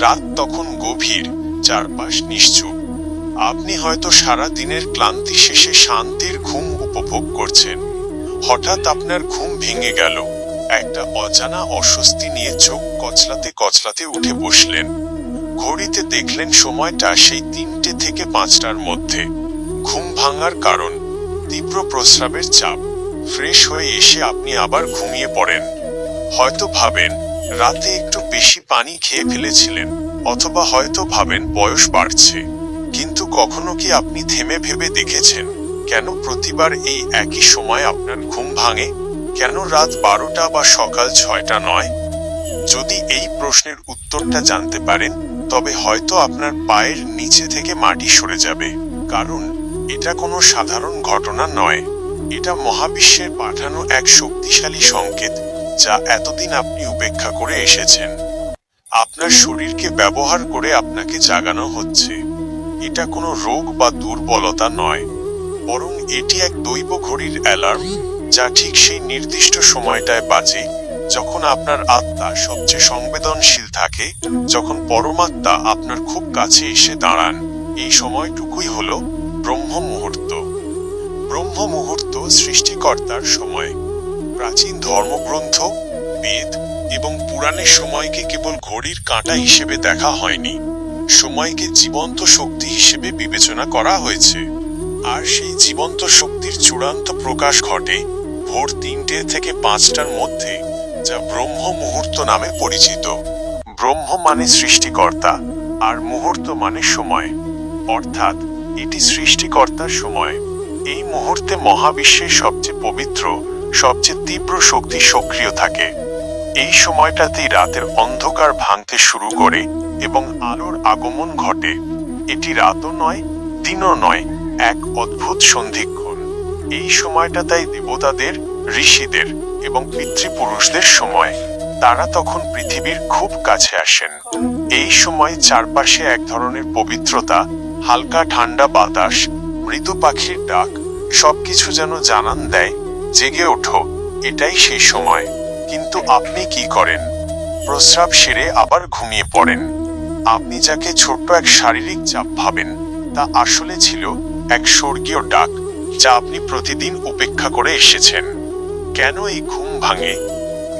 রাত তখন গভীর, চারপাশ নিশ্চুপ। আপনি হয়তো সারা দিনের ক্লান্তি শেষে শান্তির ঘুম উপভোগ করছেন। হঠাৎ আপনার ঘুম ভেঙে গেল। একটা অজানা অস্বস্তি নিয়ে চোখ কচলাতে কচলাতে উঠে বসলেন। ঘড়িতে দেখলেন সময়টা সেই তিনটে থেকে পাঁচটার মধ্যে। ঘুম ভাঙার কারণ, তীব্র প্রস্রাবের চাপ। ফ্রেশ হয়ে এসে আপনি আবার ঘুমিয়ে পড়েন। হয়তো ভাবেন রাতে একটু বেশি পানি খেয়ে ফেলেছিলেন, অথবা হয়তো ভাবেন বয়স বাড়ছে। কিন্তু কখনো কি আপনি থেমে ভেবে দেখেছেন, কেন প্রতিবার এই একই সময় আপনার ঘুম ভাঙে? কেন রাত বারোটা বা সকাল ছয়টা নয়? যদি এই প্রশ্নের উত্তরটা জানতে পারেন, তবে হয়তো আপনার পায়ের নিচে থেকে মাটি সরে যাবে। কারণ এটা কোনো সাধারণ ঘটনা নয়। এটা মহাবিশ্বের পাঠানো এক শক্তিশালী সংকেত। যা এতদিন আপনি উপেক্ষা করে এসেছেন। আপনার শরীরকে ব্যবহার করে আপনাকে জাগানো হচ্ছে। এটা কোনো রোগ বা দুর্বলতা নয়, বরং এটি এক দৈব ঘড়ির অ্যালার্ম, যা ঠিক সেই নির্দিষ্ট সময়টায় বাজে, যখন আপনার আত্মা সবচেয়ে সংবেদনশীল থাকে, যখন পরমাত্মা আপনার খুব কাছে এসে দাঁড়ান। এই সময়টুকুই হল ব্রহ্ম মুহূর্ত ব্রহ্ম মুহূর্ত সৃষ্টিকর্তার সময়। প্রাচীন ধর্মগ্রন্থ, বেদ এবং পুরাণের সময়কে কেবল ঘড়ির কাঁটা হিসেবে দেখা হয়নি, সময়কে জীবন্ত শক্তি হিসেবে বিবেচনা করা হয়েছে। আর সেই জীবন্ত শক্তির চূড়ান্ত প্রকাশ ঘটে ভোর তিনটে থেকে পাঁচটার মধ্যে, যা ব্রহ্ম মুহূর্ত নামে পরিচিত। ব্রহ্ম মানে সৃষ্টিকর্তা, আর মুহূর্ত মানে সময়। অর্থাৎ, এটি সৃষ্টিকর্তার সময়। এই মুহূর্তে মহাবিশ্বের সবচেয়ে পবিত্র সবচেয়ে তীব্র শক্তি সক্রিয় থাকে। এই সময়টাতেই রাতের অন্ধকার ভাঙতে শুরু করে এবং আলোর আগমন ঘটে। এটি রাতও নয়, দিনও নয়, এক অদ্ভুত সন্ধিক্ষণ। এই সময়টা তাই দেবতাদের, ঋষিদের এবং পিতৃপুরুষদের সময়। তারা তখন পৃথিবীর খুব কাছে আসেন। এই সময় চারপাশে এক ধরনের পবিত্রতা, হালকা ঠান্ডা বাতাস, মৃদু পাখির ডাক, সবকিছু যেন জানান দেয় জেগে ওঠো, এটাই সেই সময়। কিন্তু আপনি কি করেন? প্রস্রাব সেরে আবার ঘুমিয়ে পড়েন। আপনি যাকে ছোট্ট এক শারীরিক চাপ ভাবেন, তা আসলে ছিল এক স্বর্গীয় ডাক যা আপনি প্রতিদিন উপেক্ষা করে এসেছেন। কেন এই ঘুম ভাঙে?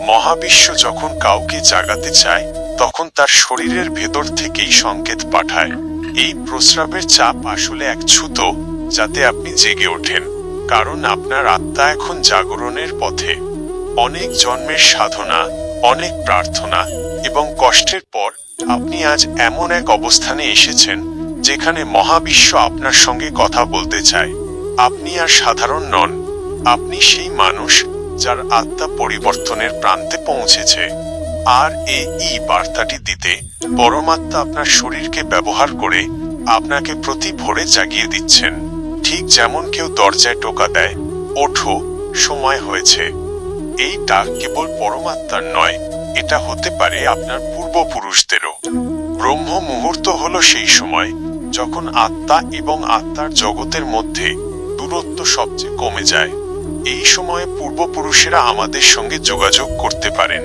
মহাবিশ্ব যখন কাউকে জাগাতে চায়, তখন তার শরীরের ভেতর থেকেই সংকেত পাঠায়। এই প্রস্রাবের চাপ আসলে এক ছুতো যাতে আপনি জেগে ওঠেন। কারণ আপনার আত্মা এখন জাগরণের পথে। অনেক জন্মের সাধনা, অনেক প্রার্থনা এবং কষ্টের পর আপনি আজ এমন এক অবস্থানে এসেছেন যেখানে মহাবিশ্ব আপনার সঙ্গে কথা বলতে চায়। আপনি আর সাধারণ নন, আপনি সেই মানুষ যার আত্মা পরিবর্তনের প্রান্তে পৌঁছেছে। আর এই বার্তাটি দিতে পরমাত্মা আপনার শরীরকে ব্যবহার করে আপনাকে প্রতি ভোরে জাগিয়ে দিচ্ছেন। ঠিক যেমন কেউ দরজায় টোকা দেয়, ওঠো, সময় হয়েছে। এই ডাক কেবল পরমাত্মার নয়, এটা হতে পারে আপনার পূর্বপুরুষদেরও। ব্রহ্ম মুহূর্ত হলো সেই সময়, যখন আত্মা এবং আত্মার জগতের মধ্যে দূরত্ব সবচেয়ে কমে যায়। এই সময়ে পূর্বপুরুষেরা আমাদের সঙ্গে যোগাযোগ করতে পারেন।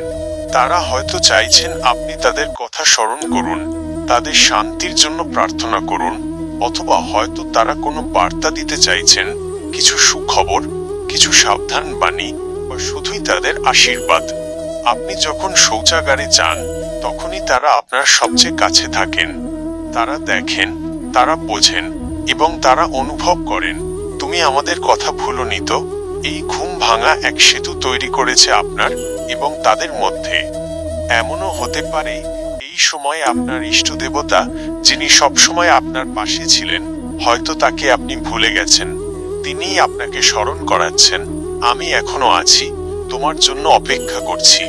তারা হয়তো চাইছেন আপনি তাদের কথা স্মরণ করুন, তাদের শান্তির জন্য প্রার্থনা করুন অথবা হয়তো তারা কোনো বার্তা দিতে চাইছেন, কিছু সুখবর, কিছু সাবধান বাণী, বা শুধুই তাদের আশীর্বাদ। আপনি যখন শৌচাগারে যান, তখনই তারা আপনার সবচেয়ে কাছে থাকেন। তারা দেখেন, তারা বোঝেন, এবং তারা অনুভব করেন, তুমি আমাদের কথা ভুলনি নিত এই ঘুম ভাঙা এক সেতু তৈরি করেছে আপনার এবং তাদের মধ্যে। এমনও হতে পারে সময় আপনার ইষ্ট দেবতা, যিনি সবসময় আপনার পাশে ছিলেন, হয়তো তাকে আপনি ভুলে গেছেন। তিনিই আপনাকে স্মরণ করাচ্ছেন, আমি এখনও আছি, তোমার জন্য অপেক্ষা করছি।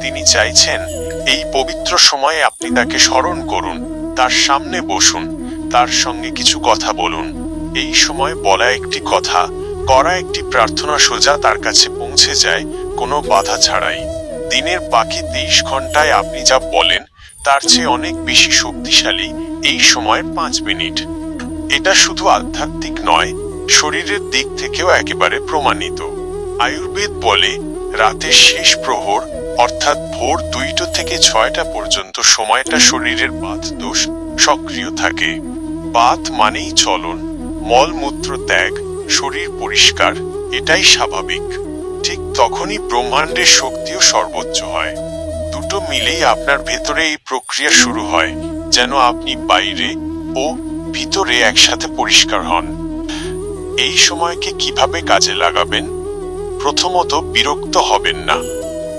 তিনি চাইছেন, এই পবিত্র সময়ে আপনি তাকে স্মরণ করুন, তার সামনে বসুন, তার সঙ্গে কিছু কথা বলুন। এই সময় বলা একটি কথা, করা একটি প্রার্থনা সোজা তার কাছে পৌঁছে যায়, কোনো বাধা ছাড়াই। দিনের বাকি তেইশ ঘন্টায় আপনি যা বলেন, তার চেয়ে অনেক বেশি শক্তিশালী এই সময়ের পাঁচ মিনিট। এটা শুধু আধ্যাত্মিক নয়, শরীরের দিক থেকেও একেবারে প্রমাণিত। আয়ুর্বেদ বলে, রাতের শেষ প্রহর, অর্থাৎ ভোর দুইটা থেকে ছয়টা পর্যন্ত সময়টা শরীরের বাত দোষ সক্রিয় থাকে। বাত মানেই চলন, মলমূত্র ত্যাগ, শরীর পরিষ্কার, এটাই স্বাভাবিক। ঠিক তখনই ব্রহ্মাণ্ডের শক্তিও সর্বোচ্চ হয়। দুটো মিলেই আপনার ভেতরে এই প্রক্রিয়া শুরু হয়, যেন আপনি বাইরে ও ভিতরে একসাথে পরিষ্কার হন। এই সময়কে কীভাবে কাজে লাগাবেন? প্রথমত বিরক্ত হবেন না।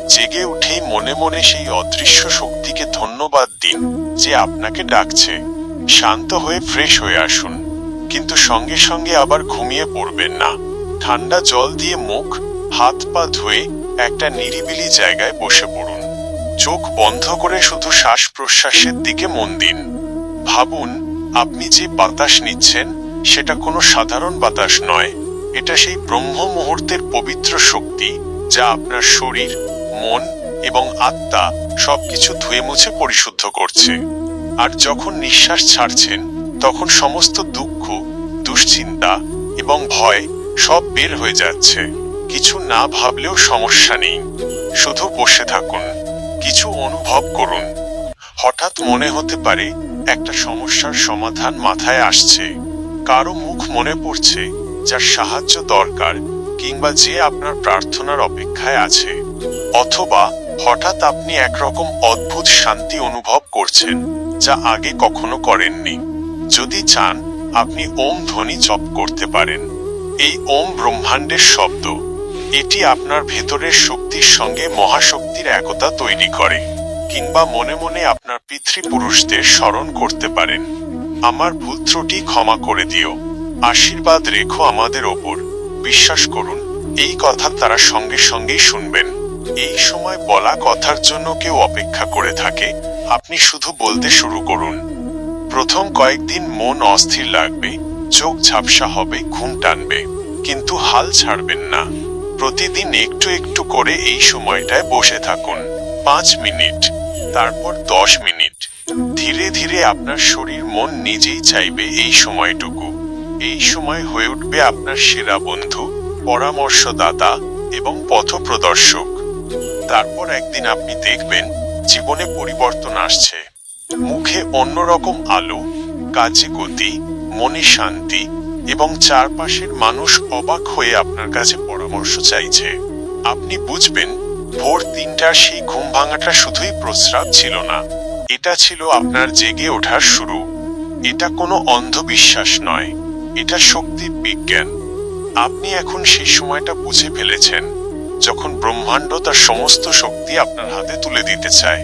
জেগে উঠেই মনে মনে সেই অদৃশ্য শক্তিকে ধন্যবাদ দিন যে আপনাকে ডাকছে। শান্ত হয়ে ফ্রেশ হয়ে আসুন, কিন্তু সঙ্গে সঙ্গে আবার ঘুমিয়ে পড়বেন না। ঠান্ডা জল দিয়ে মুখ হাত পা ধুয়ে একটা নিরিবিলি জায়গায় বসে পড়ুন। চোখ বন্ধ করে শুধু শ্বাস প্রশ্বাসের দিকে মন দিন। ভাবুন, আপনি যে বাতাস নিচ্ছেন, সেটা কোনো সাধারণ বাতাস নয়। এটা সেই ব্রহ্ম মুহূর্তের পবিত্র শক্তি যা আপনার শরীর, মন এবং আত্মা সবকিছু ধুয়ে মুছে পরিশুদ্ধ করছে। আর যখন নিঃশ্বাস ছাড়ছেন, তখন সমস্ত দুঃখ, দুশ্চিন্তা এবং ভয় সব বের হয়ে যাচ্ছে। কিছু না ভাবলেও সমস্যা নেই। শুধু বসে থাকুন, কিছু অনুভব করুন। হঠাৎ মনে হতে পারে, একটা সমস্যার সমাধান মাথায় আসছে। কারও মুখ মনে পড়ছে, যার সাহায্য দরকার, কিংবা যে আপনার প্রার্থনার অপেক্ষায় আছে। অথবা হঠাৎ আপনি একরকম অদ্ভুত শান্তি অনুভব করছেন, যা আগে কখনো করেননি। যদি চান, আপনি ওম ধ্বনি জপ করতে পারেন। এই ওম ব্রহ্মাণ্ডের শব্দ। এটি আপনার ভেতরের শক্তির সঙ্গে মহাশক্তির একতা তৈরি করে, কিংবা মনে মনে আপনার পিতৃপুরুষদের স্মরণ করতে পারেন। আমার ভুল ত্রুটি ক্ষমা করে দিও। আশীর্বাদ রেখো আমাদের ওপর। বিশ্বাস করুন, এই কথা তারা সঙ্গে সঙ্গেই শুনবেন। এই সময় বলা কথার জন্য কেউ অপেক্ষা করে থাকে। আপনি শুধু বলতে শুরু করুন। প্রথম কয়েকদিন মন অস্থির লাগবে, চোখ ঝাপসা হবে, ঘুম টানবে, কিন্তু হাল ছাড়বেন না। প্রতিদিন একটু একটু করে এই সময়টায় বসে থাকুন। পাঁচ মিনিট, তারপর দশ মিনিট। ধীরে ধীরে আপনার শরীর মন নিজেই চাইবে এই সময়টুকু। এই সময় হয়ে উঠবে আপনার সেরা বন্ধু, পরামর্শদাতা এবং পথপ্রদর্শক। তারপর একদিন আপনি দেখবেন, জীবনে পরিবর্তন আসছে। মুখে অন্যরকম আলো, কাজে গতি, মনে শান্তি এবং চারপাশের মানুষ অবাক হয়ে আপনার কাছে পরামর্শ চাইছে। আপনি বুঝবেন, ভোর তিনটার সেই ঘুম ভাঙাটা শুধুই প্রস্রাব ছিল না, এটা ছিল আপনার জেগে ওঠার শুরু। এটা কোনো অন্ধবিশ্বাস নয়, এটা শক্তির বিজ্ঞান। আপনি এখন সেই সময়টা বুঝে ফেলেছেন, যখন ব্রহ্মাণ্ড তার সমস্ত শক্তি আপনার হাতে তুলে দিতে চায়।